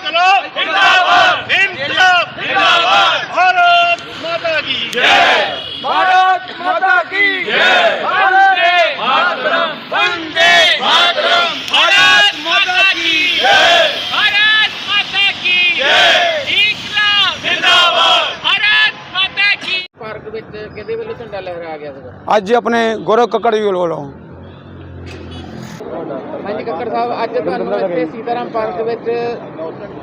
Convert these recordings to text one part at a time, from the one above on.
ਇਨਕਲਾਬ ਜਿੰਦਾਬਾਦ। ਇਨਕਲਾਬ ਜਿੰਦਾਬਾਦ। ਭਾਰਤ ਮਾਤਾ ਕੀ ਜੈ। ਭਾਰਤ ਮਾਤਾ ਕੀ ਜੈ। ਵੰਦੇ ਮਾਤਰਮ। ਵੰਦੇ ਮਾਤਰਮ। ਭਾਰਤ ਮਾਤਾ ਕੀ ਜੈ। ਭਾਰਤ ਮਾਤਾ ਕੀ ਜੈ। ਇਨਕਲਾਬ। ਜਿੰਦਾਬਾਦ। ਭਾਰਤ ਮਾਤਾ ਕੀ ਪਾਰਕ ਵਿੱਚ ਕਿਹਦੇ ਵੱਲੋਂ ਝੰਡਾ ਲਹਿਰਾਇਆ ਗਿਆ ਸੀਗਾ? ਅੱਜ ਆਪਣੇ ਗੌਰਵ ਕੱਕੜ ਜੀ ਵੱਲੋਂ। ਹਾਂਜੀ ਕੱਕੜ ਸਾਹਿਬ ਅੱਜ ਤੁਹਾਨੂੰ ਇੱਥੇ ਸੀਤਾਰਾਮ ਪਾਰਕ ਵਿੱਚ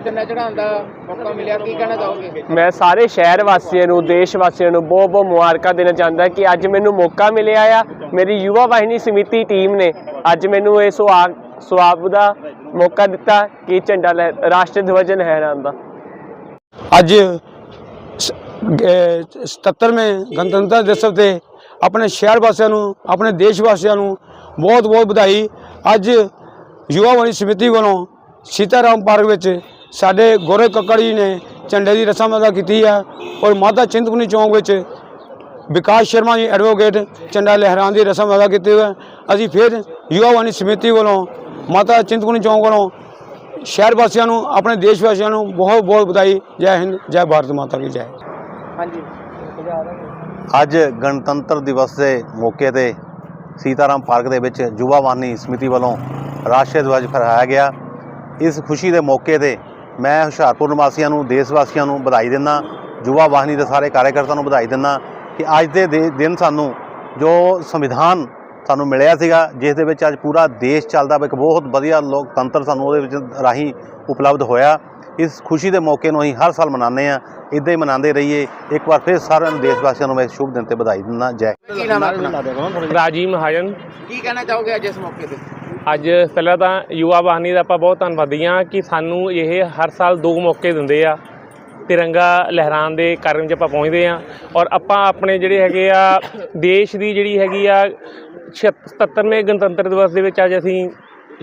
ਝੰਡਾ ਚੜਾਉਣ ਦਾ ਮੌਕਾ ਮਿਲਿਆ। ਕੀ ਕਹਿਣਾ ਚਾਹੋਗੇ? ਮੈਂ ਸਾਰੇ ਸ਼ਹਿਰ ਵਾਸੀਆਂ ਨੂੰ ਦੇਸ਼ ਵਾਸੀਆਂ ਨੂੰ ਬਹੁਤ ਬਹੁਤ ਮੁਬਾਰਕਾਂ ਦੇਣਾ ਚਾਹੁੰਦਾ ਕਿ ਅੱਜ ਮੈਨੂੰ ਮੌਕਾ ਮਿਲਿਆ ਆ। ਮੇਰੀ ਯੁਵਾ ਵਾਹਿਨੀ ਸਮਿਤੀ ਟੀਮ ਨੇ ਅੱਜ ਮੈਨੂੰ ਇਹ ਸੁਆਗ ਸਵਾਬ ਦਾ ਮੌਕਾ ਦਿੱਤਾ ਕਿ ਝੰਡਾ ਲਹਿ- ਰਾਸ਼ਟਰੀ ਧਵਜ ਲਹਿਰਾਉਣ ਦਾ। ਅੱਜ 77ਵੇਂ ਗਣਤੰਤਰ ਦਿਵਸ ਤੇ ਆਪਣੇ ਸ਼ਹਿਰ ਵਾਸੀਆਂ ਨੂੰ ਆਪਣੇ ਦੇਸ਼ ਵਾਸੀਆਂ ਨੂੰ ਬਹੁਤ ਬਹੁਤ ਵਧਾਈ। ਅੱਜ ਯੁਵਾ ਵਾਲੀ ਸਮਿਤੀ ਵੱਲੋਂ ਸੀਤਾਰਾਮ ਪਾਰਕ ਵਿੱਚ ਸਾਡੇ ਗੌਰਵ ਕੱਕੜ ਜੀ ਨੇ ਝੰਡੇ ਦੀ ਰਸਮ ਅਦਾ ਕੀਤੀ ਹੈ ਔਰ ਮਾਤਾ ਚਿੰਤਪੁਰਨੀ ਚੌਂਕ ਵਿੱਚ ਵਿਕਾਸ ਸ਼ਰਮਾ ਜੀ ਐਡਵੋਕੇਟ ਝੰਡਾ ਲਹਿਰਾਉਣ ਦੀ ਰਸਮ ਅਦਾ ਕੀਤੀ ਹੋਈ ਹੈ ਅਸੀਂ ਫਿਰ ਯੁਵਾ ਵਾਲੀ ਸਮਿਤੀ ਵੱਲੋਂ ਮਾਤਾ ਚਿੰਤਪੁਰਨੀ ਚੌਂਕ ਵੱਲੋਂ ਸ਼ਹਿਰ ਵਾਸੀਆਂ ਨੂੰ ਆਪਣੇ ਦੇਸ਼ ਵਾਸੀਆਂ ਨੂੰ ਬਹੁਤ ਬਹੁਤ ਵਧਾਈ। ਜੈ ਹਿੰਦ ਜੈ ਭਾਰਤ ਮਾਤਾ ਕੀ ਜੈ। ਹਾਂਜੀ। ਅੱਜ ਗਣਤੰਤਰ ਦਿਵਸ ਦੇ ਮੌਕੇ ਤੇ ਸੀਤਾਰਾਮ ਪਾਰਕ ਦੇ ਵਿੱਚ ਯੁਵਾ ਵਾਨੀ ਸਮਿਤੀ ਵੱਲੋਂ ਰਾਸ਼ਟਰੀ ਧਵਜ ਫਹਰਾਇਆ ਗਿਆ। ਇਸ ਖੁਸ਼ੀ ਦੇ ਮੌਕੇ ਤੇ ਮੈਂ ਹੁਸ਼ਿਆਰਪੁਰ ਨਿਵਾਸੀਆਂ ਨੂੰ, ਦੇਸ਼ ਵਾਸੀਆਂ ਨੂੰ ਵਧਾਈ ਦਿੰਦਾ ਯੁਵਾ ਵਾਹਨੀ ਦੇ ਸਾਰੇ ਕਾਰਜਕਰਤਾ ਨੂੰ ਵਧਾਈ ਦਿੰਦਾ ਕਿ ਅੱਜ ਦੇ ਦੇ ਦਿਨ ਸਾਨੂੰ ਜੋ ਸੰਵਿਧਾਨ ਸਾਨੂੰ ਮਿਲਿਆ ਸੀਗਾ, ਜਿਸ ਦੇ ਵਿੱਚ ਅੱਜ ਪੂਰਾ ਦੇਸ਼ ਚੱਲਦਾ ਇੱਕ ਬਹੁਤ ਵਧੀਆ ਲੋਕਤੰਤਰ ਸਾਨੂੰ ਉਹਦੇ ਵਿੱਚ ਰਾਹੀਂ ਉਪਲਬਧ ਹੋਇਆ। ਇਸ ਖੁਸ਼ੀ ਦੇ ਮੌਕੇ ਨੂੰ ਅਸੀਂ ਹਰ ਸਾਲ ਮਨਾਉਂਦੇ ਆ ਇਦਾਂ ਹੀ ਮਨਾਉਂਦੇ ਰਹੀਏ। ਇੱਕ ਵਾਰ ਫਿਰ ਸਾਰਿਆਂ ਨੂੰ ਦੇਸ਼ ਵਾਸੀਆਂ ਨੂੰ ਮੈਂ ਸ਼ੁਭ ਦਿਨ ਤੇ ਵਧਾਈ ਦਿੰਦਾ। ਜੈ ਕੀ ਨਾਮ ਰਾਜੀਵ ਮਹਾਜਨ। ਕੀ ਕਹਿਣਾ ਚਾਹੋਗੇ ਅੱਜ ਇਸ ਮੌਕੇ ਤੇ? ਅੱਜ ਪਹਿਲਾਂ ਤਾਂ ਯੁਵਾ ਵਾਹਿਨੀ ਦਾ ਆਪਾਂ ਬਹੁਤ ਧੰਨਵਾਦੀ ਹਾਂ ਕਿ ਸਾਨੂੰ ਇਹ ਹਰ ਸਾਲ ਦੋ ਮੌਕੇ ਦਿੰਦੇ ਆ। ਤਿਰੰਗਾ ਲਹਿਰਾਉਣ ਦੇ ਕਾਰਨ 'ਚ ਆਪਾਂ ਪਹੁੰਚਦੇ ਆ ਔਰ ਆਪਾਂ ਆਪਣੇ ਜਿਹੜੇ ਹੈਗੇ ਆ ਦੇਸ਼ ਦੀ ਜਿਹੜੀ ਹੈਗੀ ਆ 77ਵੇਂ ਗਣਤੰਤਰ ਦਿਵਸ ਦੇ ਵਿੱਚ ਅੱਜ ਅਸੀਂ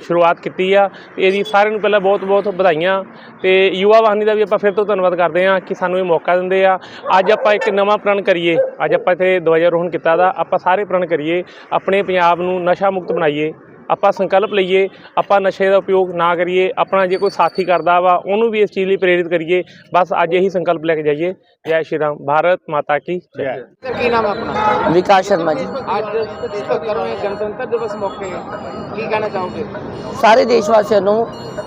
ਸ਼ੁਰੂਆਤ ਕੀਤੀ ਆ। ਤੇ ਇਹਦੀ ਸਾਰਿਆਂ ਨੂੰ ਪਹਿਲਾਂ ਬਹੁਤ ਬਹੁਤ ਵਧਾਈਆਂ। ਤੇ ਯੁਵਾ ਵਾਹਨੀ ਦਾ ਵੀ ਆਪਾਂ ਫਿਰ ਤੋਂ ਧੰਨਵਾਦ ਕਰਦੇ ਆ ਕਿ ਸਾਨੂੰ ਇਹ ਮੌਕਾ ਦਿੰਦੇ ਆ। ਅੱਜ ਆਪਾਂ ਇੱਕ ਨਵਾਂ ਪ੍ਰਣ ਕਰੀਏ। ਅੱਜ ਆਪਾਂ ਇੱਥੇ ਦਵਾਈਆਰੋਹਣ ਕੀਤਾ ਦਾ। ਆਪਾਂ ਸਾਰੇ ਪ੍ਰਣ ਕਰੀਏ। ਆਪਣੇ ਪੰਜਾਬ ਨੂੰ ਨਸ਼ਾ ਮੁਕਤ ਬਣਾਈਏ। ਆਪਾਂ ਸੰਕਲਪ ਲਈਏ ਆਪਾਂ ਨਸ਼ੇ ਦਾ ਉਪਯੋਗ ਨਾ ਕਰੀਏ ਆਪਣਾ ਜੇ ਕੋਈ ਸਾਥੀ ਕਰਦਾ ਵਾ ਉਹਨੂੰ ਵੀ ਇਸ ਚੀਜ਼ ਲਈ ਪ੍ਰੇਰਿਤ ਕਰੀਏ ਬਸ ਅੱਜ ਇਹੀ ਸੰਕਲਪ ਲੈ ਕੇ ਜਾਈਏ। ਜੈ ਸ਼੍ਰੀ ਰਾਮ ਭਾਰਤ ਮਾਤਾ ਕੀ ਜੈ। ਸਰ ਕੀ ਨਾਮ ਆਪਣਾ? ਵਿਕਾਸ ਸ਼ਰਮਾ ਜੀ। ਅੱਜ 77ਵੇਂ ਗਣਤੰਤਰ ਦਿਵਸ ਮੌਕੇ ਕੀ ਕਹਿਣਾ ਚਾਹੋਗੇ? ਸਾਰੇ ਦੇਸ਼ ਵਾਸੀਆਂ ਨੂੰ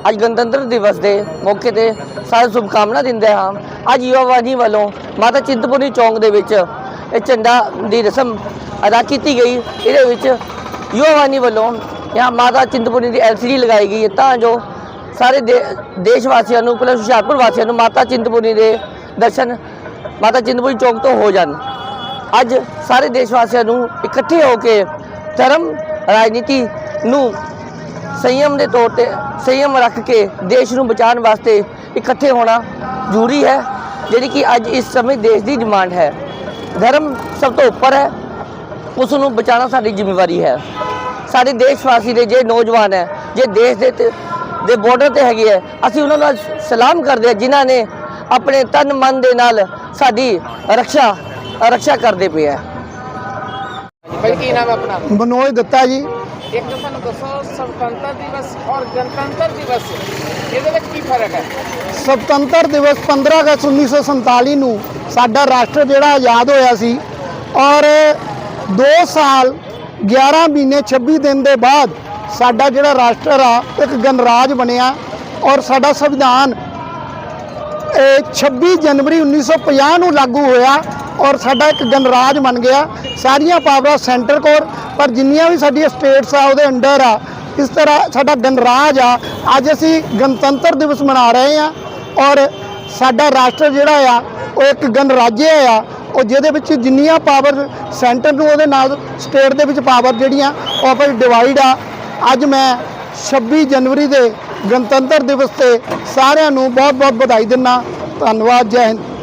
ਅੱਜ ਗਣਤੰਤਰ ਦਿਵਸ ਦੇ ਮੌਕੇ ਤੇ ਸਾਰੇ ਸ਼ੁਭਕਾਮਨਾ ਦਿੰਦੇ ਹਾਂ। ਅੱਜ ਯੁਵਾਵਾਨੀ ਵੱਲੋਂ ਮਾਤਾ ਚਿੰਤਪੁਰਨੀ ਚੌਂਕ ਦੇ ਵਿੱਚ ਇਹ ਝੰਡਾ ਦੀ ਰਸਮ ਅਦਾ ਕੀਤੀ ਗਈ। ਇਹਦੇ ਵਿੱਚ ਯੁਵਾਵਾਨੀ ਵੱਲੋਂ यहाँ ਮਾਤਾ ਚਿੰਤਪੁਰਨੀ ਦੀ ਐਲਸੀਡੀ ਲਗਾਈ ਗਈ ਹੈ ਤਾਂ ਜੋ ਸਾਰੇ ਦੇ- ਦੇਸ਼ ਵਾਸੀਆਂ ਨੂੰ ਪਲੱਸ ਹੁਸ਼ਿਆਰਪੁਰ ਵਾਸੀਆਂ ਨੂੰ ਮਾਤਾ ਚਿੰਤਪੁਰਨੀ ਦੇ ਦਰਸ਼ਨ ਮਾਤਾ ਚਿੰਤਪੁਰਨੀ ਚੌਂਕ ਤੋਂ ਹੋ ਜਾਣ ਅੱਜ ਸਾਰੇ ਦੇਸ਼ ਵਾਸੀਆਂ ਨੂੰ ਇਕੱਠੇ ਹੋ ਕੇ ਧਰਮ ਰਾਜਨੀਤੀ ਨੂੰ ਸੰਯਮ ਦੇ ਤੌਰ ਤੇ ਸੰਯਮ ਰੱਖ ਕੇ ਦੇਸ਼ ਨੂੰ ਬਚਾਉਣ ਵਾਸਤੇ ਇਕੱਠੇ ਹੋਣਾ ਜ਼ਰੂਰੀ ਹੈ ਜਿਹੜੀ ਕਿ ਅੱਜ ਇਸ ਸਮੇਂ ਦੇਸ਼ ਦੀ ਡਿਮਾਂਡ ਹੈ ਧਰਮ ਸਭ ਤੋਂ ਉੱਪਰ ਹੈ ਉਸ ਨੂੰ ਬਚਾਉਣਾ ਸਾਡੀ ਜ਼ਿੰਮੇਵਾਰੀ ਹੈ ਸਾਡੇ ਦੇਸ਼ ਵਾਸੀ ਦੇ ਜੇ ਨੌਜਵਾਨ ਹੈ ਜੇ ਦੇਸ਼ ਦੇ ਦੇ ਬਾਰਡਰ ਤੇ ਹੈਗੇ ਹੈ ਅਸੀਂ ਉਹਨਾਂ ਦਾ ਸਲਾਮ ਕਰਦੇ ਹਾਂ ਜਿਨ੍ਹਾਂ ਨੇ ਆਪਣੇ ਤਨ ਮਨ ਦੇ ਨਾਲ ਸਾਡੀ ਰੱਖਿਆ ਰੱਖਿਆ ਕਰਦੇ ਪਏ ਹੈ। ਭਾਈ ਕੀ ਨਾਮ ਹੈ ਆਪਣਾ? ਮਨੋਜ ਦਿੱਤਾ ਜੀ। ਇੱਕ ਤਾਂ ਸਾਨੂੰ ਦੱਸੋ ਸੁਤੰਤਰ ਦਿਵਸ ਔਰ ਗਣਤੰਤਰ ਦਿਵਸ ਇਹਦੇ ਵਿੱਚ ਕੀ ਫ਼ਰਕ ਹੈ? ਸੁਤੰਤਰ ਦਿਵਸ 15 ਅਗਸਤ 1947 ਨੂੰ ਸਾਡਾ ਰਾਸ਼ਟਰ ਜਿਹੜਾ ਆਜ਼ਾਦ ਹੋਇਆ ਸੀ ਔਰ 2 ਸਾਲ 11 ਮਹੀਨੇ 26 ਦਿਨ ਦੇ ਬਾਅਦ ਸਾਡਾ ਜਿਹੜਾ ਰਾਸ਼ਟਰ ਆ, ਇੱਕ ਗਣਰਾਜ ਬਣਿਆ ਔਰ ਸਾਡਾ ਸੰਵਿਧਾਨ ਇਹ 26 ਜਨਵਰੀ 1950 ਨੂੰ ਲਾਗੂ ਹੋਇਆ ਔਰ ਸਾਡਾ ਇੱਕ ਗਣਰਾਜ ਬਣ ਗਿਆ। ਸਾਰੀਆਂ ਪਾਵਰਾਂ ਸੈਂਟਰ ਕੋਲ, ਪਰ ਜਿੰਨੀਆਂ ਵੀ ਸਾਡੀਆਂ ਸਟੇਟਸ ਆ, ਉਹਦੇ ਅੰਡਰ ਆ, ਇਸ ਤਰ੍ਹਾਂ ਸਾਡਾ ਗਣਰਾਜ ਆ। ਅੱਜ ਅਸੀਂ ਗਣਤੰਤਰ ਦਿਵਸ ਮਨਾ ਰਹੇ ਆ ਔਰ ਸਾਡਾ ਰਾਸ਼ਟਰ ਜਿਹੜਾ ਆ, ਉਹ ਇੱਕ ਗਣਰਾਜ ਆ। ਉਹ ਜਿਹਦੇ ਵਿੱਚ ਜਿੰਨੀਆਂ ਪਾਵਰ ਸੈਂਟਰ ਨੂੰ ਉਹਦੇ ਨਾਲ ਸਟੇਟ ਦੇ ਵਿੱਚ ਪਾਵਰ ਜਿਹੜੀਆਂ, ਉਹ ਆਪਸ ਡਿਵਾਈਡ ਆ। ਅੱਜ ਮੈਂ 26 ਜਨਵਰੀ ਦੇ ਗਣਤੰਤਰ ਦਿਵਸ ਤੇ ਸਾਰਿਆਂ ਨੂੰ ਬਹੁਤ ਬਹੁਤ ਵਧਾਈ ਦਿੰਦਾ। ਧੰਨਵਾਦ, ਜੈ ਹਿੰਦ।